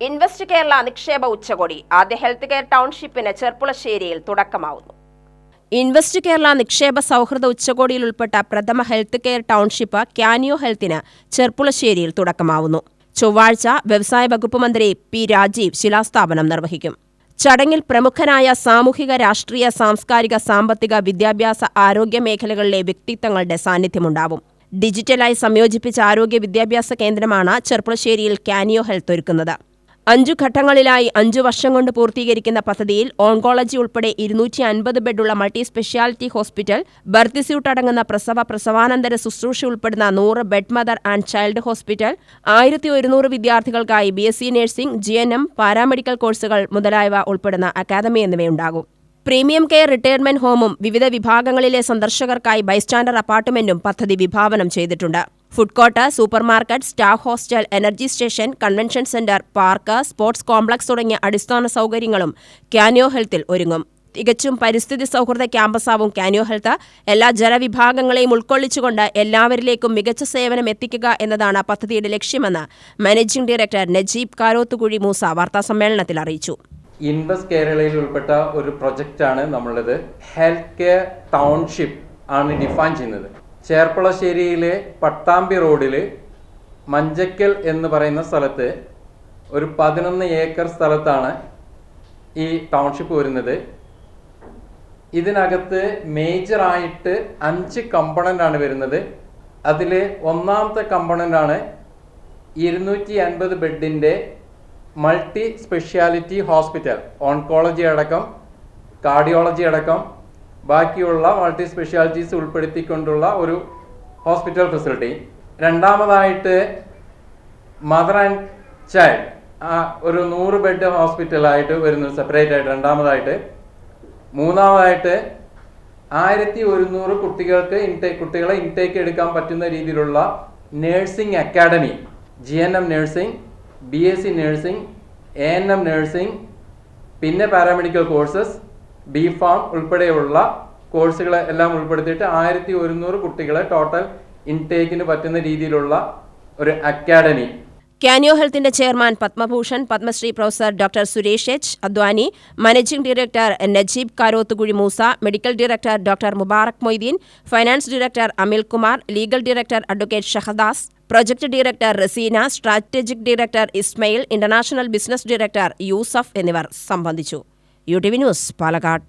Invest Kerala നിക്ഷേപ ഉച്ചകോടി ആദ്യ ഹെൽത്ത് കെയർ ടൗൺഷിപ്പിന് ചെർപ്പുളശ്ശേരിയിൽ തുടക്കമാവുന്നു. ഇൻവെസ്റ്റ് കേരള നിക്ഷേപ സൗഹൃദ ഉച്ചകോടിയിൽ ഉൾപ്പെട്ട പ്രഥമ ഹെൽത്ത് കെയർ ടൗൺഷിപ്പ് ക്യാനിയോ ഹെൽത്തിന് ചെർപ്പുളശ്ശേരിയിൽ തുടക്കമാവുന്നു. ചൊവ്വാഴ്ച വ്യവസായ വകുപ്പ് മന്ത്രി പി രാജീവ് ശിലാസ്ഥാപനം നിർവഹിക്കും. ചടങ്ങിൽ പ്രമുഖനായ സാമൂഹിക രാഷ്ട്രീയ സാംസ്കാരിക സാമ്പത്തിക വിദ്യാഭ്യാസ ആരോഗ്യ മേഖലകളിലെ വ്യക്തിത്വങ്ങളുടെ സാന്നിധ്യമുണ്ടാവും. ഡിജിറ്റലായി സംയോജിപ്പിച്ച ആരോഗ്യ വിദ്യാഭ്യാസ കേന്ദ്രമാണ് ചെർപ്പുളശ്ശേരിയിൽ ക്യാനിയോ ഹെൽത്ത് ഒരുക്കുന്നത്. അഞ്ചു ഘട്ടങ്ങളിലായി അഞ്ചു വർഷം കൊണ്ട് പൂർത്തീകരിക്കുന്ന പദ്ധതിയിൽ ഓങ്കോളജി ഉൾപ്പെടെ ഇരുന്നൂറ്റി അൻപത് ബെഡുള്ള multi speciality hospital birthing suite അടങ്ങുന്ന പ്രസവ പ്രസവാനന്തര ശുശ്രൂഷ ഉൾപ്പെടുന്ന നൂറ് bed mother and child hospital ആയിരത്തി ഒരുന്നൂറ് വിദ്യാർത്ഥികൾക്കായി B S C nursing G N M paramedical കോഴ്സുകൾ മുതലായവ ഉൾപ്പെടുന്ന അക്കാദമി എന്നിവയുണ്ടാകും. പ്രീമിയം കെയർ റിട്ടയർമെന്റ് ഹോമും വിവിധ വിഭാഗങ്ങളിലെ സന്ദർശകർക്കായി ബൈസ്റ്റാൻഡർ അപ്പാർട്ട്മെന്റും പദ്ധതി വിഭാവനം ചെയ്തിട്ടുണ്ട്. Food court supermarket staff hostel energy station convention centre park sports complex തുടങ്ങിയ അടിസ്ഥാന സൗകര്യങ്ങളും കാനിയോ ഹെൽത്തിൽ ഒരുങ്ങും. തികച്ചും പരിസ്ഥിതി സൗഹൃദ ക്യാമ്പസാവും കാനിയോ ഹെൽത്ത്. എല്ലാ ജനവിഭാഗങ്ങളെയും ഉൾക്കൊള്ളിച്ചുകൊണ്ട് എല്ലാവരിലേക്കും മികച്ച സേവനം എത്തിക്കുക എന്നതാണ് പദ്ധതിയുടെ ലക്ഷ്യമെന്ന് മാനേജിംഗ് ഡയറക്ടർ നജീബ് കാരോത്തുകുഴി മൂസ വാർത്താസമ്മേളനത്തിൽ അറിയിച്ചു. ഇൻവെസ്റ്റ് കേരളയിൽ ഉൾപ്പെട്ട ഒരു പ്രൊജക്റ്റാണ് നമ്മളുടെ ഹെൽത്ത് കെയർ ടൗൺഷിപ്പ് ആണ് ഡിഫൈൻ ചെയ്യുന്നത്. ചേർപ്പളശ്ശേരിയിലെ പട്ടാമ്പി റോഡിൽ മഞ്ചക്കൽ എന്ന് പറയുന്ന സ്ഥലത്ത് ഒരു പതിനൊന്ന് ഏക്കർ സ്ഥലത്താണ് ഈ ടൗൺഷിപ്പ് വരുന്നത്. ഇതിനകത്ത് മേജറായിട്ട് അഞ്ച് കമ്പണന്റ് ആണ് വരുന്നത്. അതിൽ ഒന്നാമത്തെ കമ്പണന്റ് ആണ് ഇരുന്നൂറ്റി അൻപത് ബെഡിന്റെ മൾട്ടി സ്പെഷ്യാലിറ്റി ഹോസ്പിറ്റൽ ഓൺകോളജി അടക്കം കാർഡിയോളജി അടക്കം ബാക്കിയുള്ള മൾട്ടി സ്പെഷ്യാലിറ്റീസ് ഉൾപ്പെടുത്തിക്കൊണ്ടുള്ള ഒരു ഹോസ്പിറ്റൽ ഫെസിലിറ്റി. രണ്ടാമതായിട്ട് മദർ ആൻഡ് ചൈൽഡ് ഒരു നൂറ് ബെഡ് ഹോസ്പിറ്റലായിട്ട് വരുന്നത് സെപ്പറേറ്റ് ആയിട്ട് രണ്ടാമതായിട്ട്. മൂന്നാമതായിട്ട് ആയിരത്തി ഒരുന്നൂറ് കുട്ടികൾക്ക് ഇൻടേക്ക് കുട്ടികളെ ഇൻടേക്ക് എടുക്കാൻ പറ്റുന്ന രീതിയിലുള്ള nursing academy G N M nursing B S C nursing A N M nursing പിന്നെ പാരാമെഡിക്കൽ കോഴ്സസ് ബി ഫാം ഉൾപ്പെടെയുള്ള കോഴ്സുകളെ എല്ലാം ഉൾപ്പെടുത്തിയിട്ട് ആയിരത്തി ഒരുന്നൂറ് കുട്ടികളെ ടോട്ടൽ ഇൻടേക്കിന് പറ്റുന്ന രീതിയിലുള്ള ഒരു അക്കാഡമി കാനിയോ ഹെൽത്തിന്റെ chairman Padma Bhushan Padma Shri professor doctor Suresh H Advani managing director Najeeb Karothukuzhi Moosa medical director doctor Mubarak Moideen finance director Amil Kumar legal director advocate Shahadas project director Raseena strategic director Ismail international business director Yusuf എന്നിവർ സംബന്ധിച്ചു. U T V news Palakkad.